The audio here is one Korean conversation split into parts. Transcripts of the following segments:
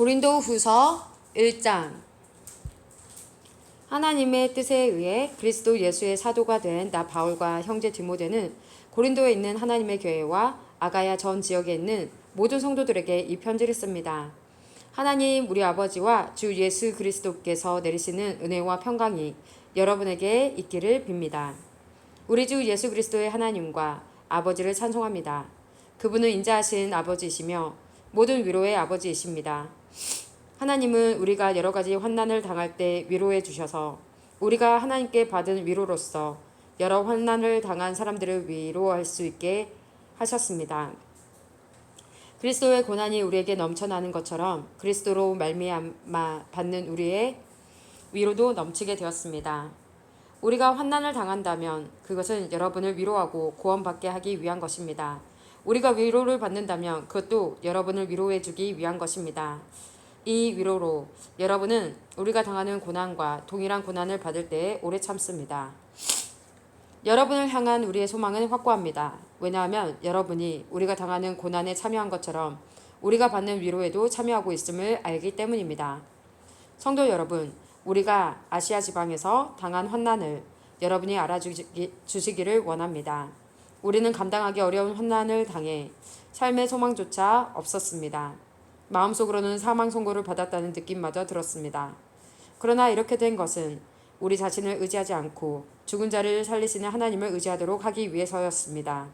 고린도 후서 1장 하나님의 뜻에 의해 그리스도 예수의 사도가 된 나 바울과 형제 디모데는 고린도에 있는 하나님의 교회와 아가야 전 지역에 있는 모든 성도들에게 이 편지를 씁니다. 하나님 우리 아버지와 주 예수 그리스도께서 내리시는 은혜와 평강이 여러분에게 있기를 빕니다. 우리 주 예수 그리스도의 하나님과 아버지를 찬송합니다. 그분은 인자하신 아버지이시며 모든 위로의 아버지이십니다. 하나님은 우리가 여러 가지 환난을 당할 때 위로해 주셔서 우리가 하나님께 받은 위로로서 여러 환난을 당한 사람들을 위로할 수 있게 하셨습니다. 그리스도의 고난이 우리에게 넘쳐나는 것처럼 그리스도로 말미암아 받는 우리의 위로도 넘치게 되었습니다. 우리가 환난을 당한다면 그것은 여러분을 위로하고 구원받게 하기 위한 것입니다. 우리가 위로를 받는다면 그것도 여러분을 위로해 주기 위한 것입니다. 이 위로로 여러분은 우리가 당하는 고난과 동일한 고난을 받을 때에 오래 참습니다. 여러분을 향한 우리의 소망은 확고합니다. 왜냐하면 여러분이 우리가 당하는 고난에 참여한 것처럼 우리가 받는 위로에도 참여하고 있음을 알기 때문입니다. 성도 여러분, 우리가 아시아 지방에서 당한 환난을 여러분이 알아주시기를 원합니다. 우리는 감당하기 어려운 환난을 당해 삶의 소망조차 없었습니다. 마음속으로는 사망 선고를 받았다는 느낌마저 들었습니다. 그러나 이렇게 된 것은 우리 자신을 의지하지 않고 죽은 자를 살리시는 하나님을 의지하도록 하기 위해서였습니다.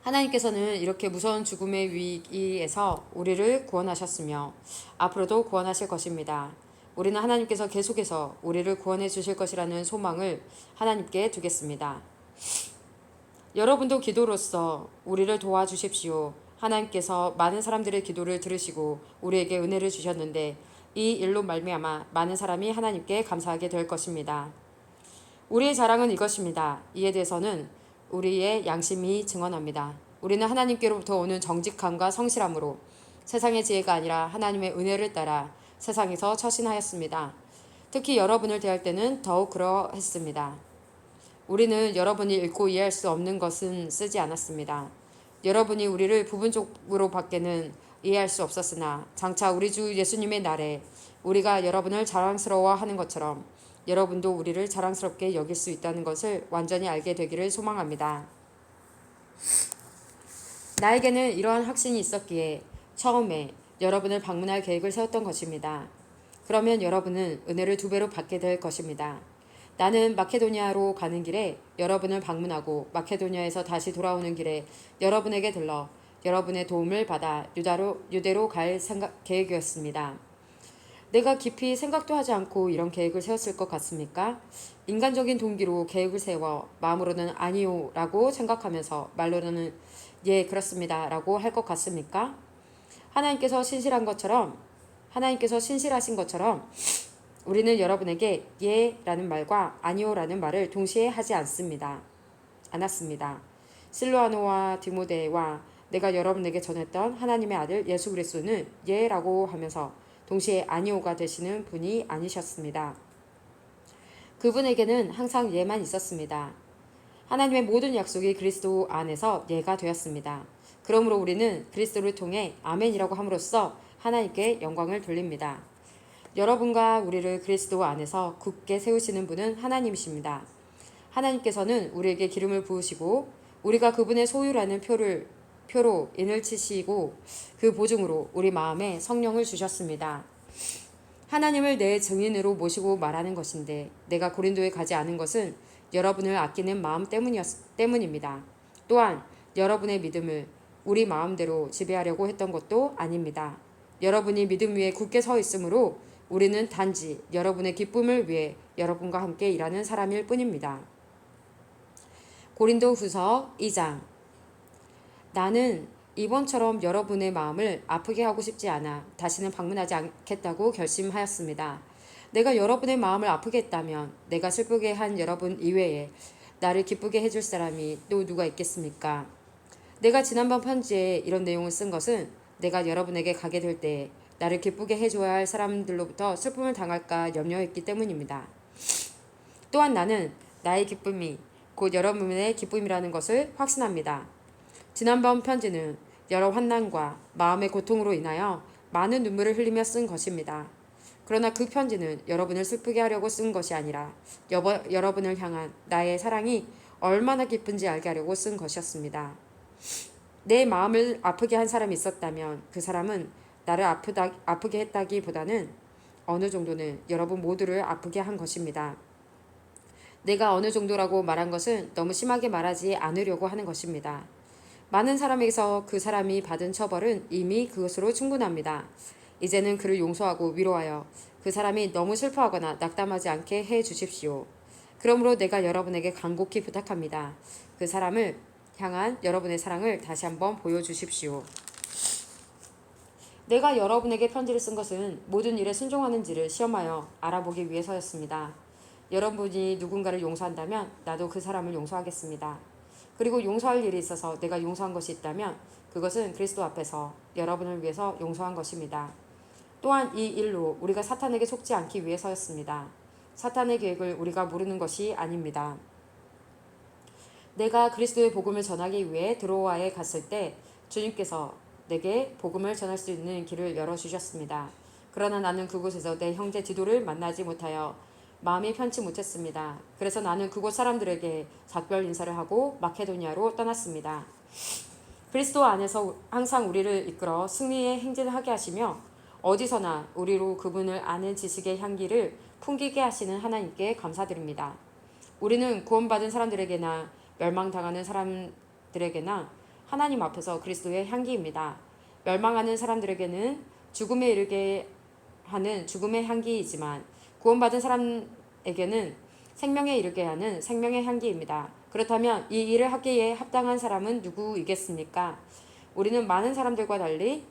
하나님께서는 이렇게 무서운 죽음의 위기에서 우리를 구원하셨으며 앞으로도 구원하실 것입니다. 우리는 하나님께서 계속해서 우리를 구원해 주실 것이라는 소망을 하나님께 두겠습니다. 여러분도 기도로서 우리를 도와주십시오. 하나님께서 많은 사람들의 기도를 들으시고 우리에게 은혜를 주셨는데 이 일로 말미암아 많은 사람이 하나님께 감사하게 될 것입니다. 우리의 자랑은 이것입니다. 이에 대해서는 우리의 양심이 증언합니다. 우리는 하나님께로부터 오는 정직함과 성실함으로 세상의 지혜가 아니라 하나님의 은혜를 따라 세상에서 처신하였습니다. 특히 여러분을 대할 때는 더욱 그러했습니다. 우리는 여러분이 읽고 이해할 수 없는 것은 쓰지 않았습니다. 여러분이 우리를 부분적으로 밖에는 이해할 수 없었으나 장차 우리 주 예수님의 날에 우리가 여러분을 자랑스러워하는 것처럼 여러분도 우리를 자랑스럽게 여길 수 있다는 것을 완전히 알게 되기를 소망합니다. 나에게는 이러한 확신이 있었기에 처음에 여러분을 방문할 계획을 세웠던 것입니다. 그러면 여러분은 은혜를 두 배로 받게 될 것입니다. 나는 마케도니아로 가는 길에 여러분을 방문하고 마케도니아에서 다시 돌아오는 길에 여러분에게 들러 여러분의 도움을 받아 유다로, 유대로 갈 생각, 계획이었습니다. 내가 깊이 생각도 하지 않고 이런 계획을 세웠을 것 같습니까? 인간적인 동기로 계획을 세워 마음으로는 아니요 라고 생각하면서 말로는 예 그렇습니다 라고 할 것 같습니까? 하나님께서 신실한 것처럼 하나님께서 신실하신 것처럼 우리는 여러분에게 예라는 말과 아니오라는 말을 동시에 하지 않습니다. 않았습니다. 실로아노와 디모데와 내가 여러분에게 전했던 하나님의 아들 예수 그리스도는 예라고 하면서 동시에 아니오가 되시는 분이 아니셨습니다. 그분에게는 항상 예만 있었습니다. 하나님의 모든 약속이 그리스도 안에서 예가 되었습니다. 그러므로 우리는 그리스도를 통해 아멘이라고 함으로써 하나님께 영광을 돌립니다. 여러분과 우리를 그리스도 안에서 굳게 세우시는 분은 하나님이십니다. 하나님께서는 우리에게 기름을 부으시고 우리가 그분의 소유라는 표를 표로 인을 치시고 그 보증으로 우리 마음에 성령을 주셨습니다. 하나님을 내 증인으로 모시고 말하는 것인데 내가 고린도에 가지 않은 것은 여러분을 아끼는 마음 때문이었, 때문입니다. 또한 여러분의 믿음을 우리 마음대로 지배하려고 했던 것도 아닙니다. 여러분이 믿음 위에 굳게 서 있으므로 우리는 단지 여러분의 기쁨을 위해 여러분과 함께 일하는 사람일 뿐입니다. 고린도 후서 2장 나는 이번처럼 여러분의 마음을 아프게 하고 싶지 않아 다시는 방문하지 않겠다고 결심하였습니다. 내가 여러분의 마음을 아프게 했다면 내가 슬프게 한 여러분 이외에 나를 기쁘게 해줄 사람이 또 누가 있겠습니까? 내가 지난번 편지에 이런 내용을 쓴 것은 내가 여러분에게 가게 될 때 나를 기쁘게 해줘야 할 사람들로부터 슬픔을 당할까 염려했기 때문입니다. 또한 나는 나의 기쁨이 곧 여러분의 기쁨이라는 것을 확신합니다. 지난번 편지는 여러 환난과 마음의 고통으로 인하여 많은 눈물을 흘리며 쓴 것입니다. 그러나 그 편지는 여러분을 슬프게 하려고 쓴 것이 아니라 여버, 여러분을 향한 나의 사랑이 얼마나 깊은지 알게 하려고 쓴 것이었습니다. 내 마음을 아프게 한 사람이 있었다면 그 사람은 나를 아프다, 아프게 했다기보다는 어느 정도는 여러분 모두를 아프게 한 것입니다. 내가 어느 정도라고 말한 것은 너무 심하게 말하지 않으려고 하는 것입니다. 많은 사람에게서 그 사람이 받은 처벌은 이미 그것으로 충분합니다. 이제는 그를 용서하고 위로하여 그 사람이 너무 슬퍼하거나 낙담하지 않게 해 주십시오. 그러므로 내가 여러분에게 간곡히 부탁합니다. 그 사람을 향한 여러분의 사랑을 다시 한번 보여주십시오. 내가 여러분에게 편지를 쓴 것은 모든 일에 순종하는지를 시험하여 알아보기 위해서였습니다. 여러분이 누군가를 용서한다면 나도 그 사람을 용서하겠습니다. 그리고 용서할 일이 있어서 내가 용서한 것이 있다면 그것은 그리스도 앞에서 여러분을 위해서 용서한 것입니다. 또한 이 일로 우리가 사탄에게 속지 않기 위해서였습니다. 사탄의 계획을 우리가 모르는 것이 아닙니다. 내가 그리스도의 복음을 전하기 위해 드로아에 갔을 때 주님께서 내게 복음을 전할 수 있는 길을 열어주셨습니다. 그러나 나는 그곳에서 내 형제 디도를 만나지 못하여 마음이 편치 못했습니다. 그래서 나는 그곳 사람들에게 작별 인사를 하고 마케도니아로 떠났습니다. 그리스도 안에서 항상 우리를 이끌어 승리의 행진을 하게 하시며 어디서나 우리로 그분을 아는 지식의 향기를 풍기게 하시는 하나님께 감사드립니다. 우리는 구원받은 사람들에게나 멸망당하는 사람들에게나 하나님 앞에서 그리스도의 향기입니다. 멸망하는 사람들에게는 죽음에 이르게 하는 죽음의 향기이지만 구원받은 사람에게는 생명에 이르게 하는 생명의 향기입니다. 그렇다면 이 일을 하기에 합당한 사람은 누구이겠습니까? 우리는 많은 사람들과 달리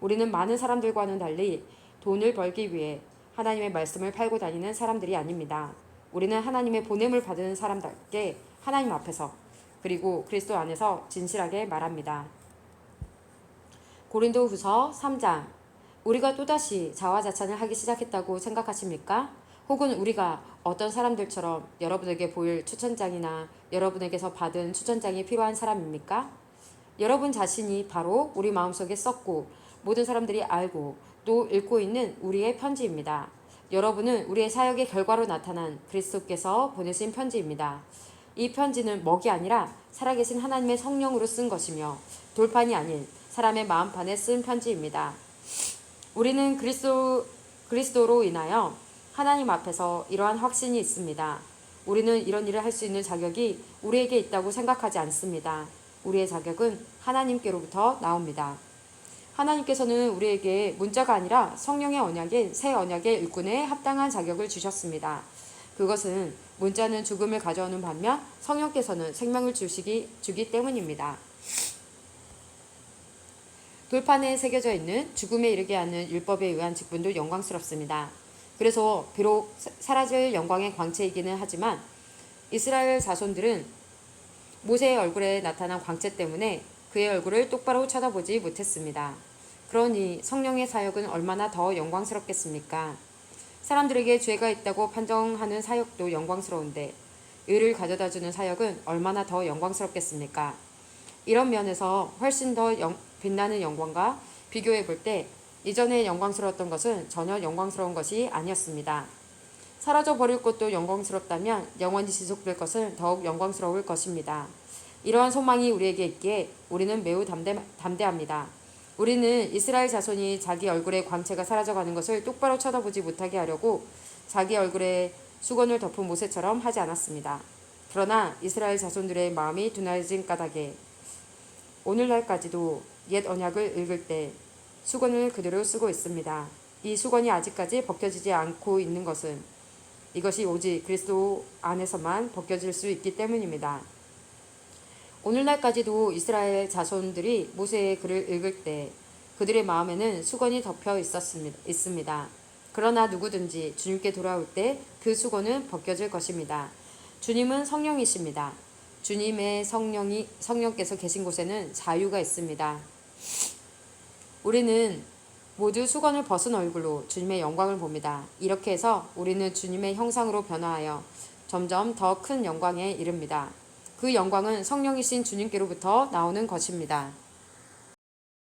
우리는 많은 사람들과는 달리 돈을 벌기 위해 하나님의 말씀을 팔고 다니는 사람들이 아닙니다. 우리는 하나님의 보냄을 받은 사람답게 하나님 앞에서 그리고 그리스도 안에서 진실하게 말합니다. 고린도 후서 3장 우리가 또다시 자화자찬을 하기 시작했다고 생각하십니까? 혹은 우리가 어떤 사람들처럼 여러분에게 보일 추천장이나 여러분에게서 받은 추천장이 필요한 사람입니까? 여러분 자신이 바로 우리 마음속에 썼고 모든 사람들이 알고 또 읽고 있는 우리의 편지입니다. 여러분은 우리의 사역의 결과로 나타난 그리스도께서 보내신 편지입니다. 이 편지는 먹이 아니라 살아계신 하나님의 성령으로 쓴 것이며 돌판이 아닌 사람의 마음판에 쓴 편지입니다. 우리는 그리스도, 그리스도로 인하여 하나님 앞에서 이러한 확신이 있습니다. 우리는 이런 일을 할 수 있는 자격이 우리에게 있다고 생각하지 않습니다. 우리의 자격은 하나님께로부터 나옵니다. 하나님께서는 우리에게 문자가 아니라 성령의 언약인 새 언약의 일꾼에 합당한 자격을 주셨습니다. 그것은 문자는 죽음을 가져오는 반면 성령께서는 생명을 주시기 주기 때문입니다. 돌판에 새겨져 있는 죽음에 이르게 하는 율법에 의한 직분도 영광스럽습니다. 그래서 비록 사라질 영광의 광채이기는 하지만 이스라엘 자손들은 모세의 얼굴에 나타난 광채 때문에 그의 얼굴을 똑바로 쳐다보지 못했습니다. 그러니 성령의 사역은 얼마나 더 영광스럽겠습니까? 사람들에게 죄가 있다고 판정하는 사역도 영광스러운데 의를 가져다 주는 사역은 얼마나 더 영광스럽겠습니까? 이런 면에서 훨씬 더 영, 빛나는 영광과 비교해 볼 때 이전에 영광스러웠던 것은 전혀 영광스러운 것이 아니었습니다. 사라져 버릴 것도 영광스럽다면 영원히 지속될 것은 더욱 영광스러울 것입니다. 이러한 소망이 우리에게 있기에 우리는 매우 담대, 담대합니다. 우리는 이스라엘 자손이 자기 얼굴의 광채가 사라져가는 것을 똑바로 쳐다보지 못하게 하려고 자기 얼굴에 수건을 덮은 모세처럼 하지 않았습니다. 그러나 이스라엘 자손들의 마음이 둔해진 까닭에 오늘날까지도 옛 언약을 읽을 때 수건을 그대로 쓰고 있습니다. 이 수건이 아직까지 벗겨지지 않고 있는 것은 이것이 오직 그리스도 안에서만 벗겨질 수 있기 때문입니다. 오늘날까지도 이스라엘 자손들이 모세의 글을 읽을 때 그들의 마음에는 수건이 덮여 있었습니다. 있습니다. 그러나 누구든지 주님께 돌아올 때 그 수건은 벗겨질 것입니다. 주님은 성령이십니다. 주님의 성령이 성령께서 계신 곳에는 자유가 있습니다. 우리는 모두 수건을 벗은 얼굴로 주님의 영광을 봅니다. 이렇게 해서 우리는 주님의 형상으로 변화하여 점점 더 큰 영광에 이릅니다. 그 영광은 성령이신 주님께로부터 나오는 것입니다.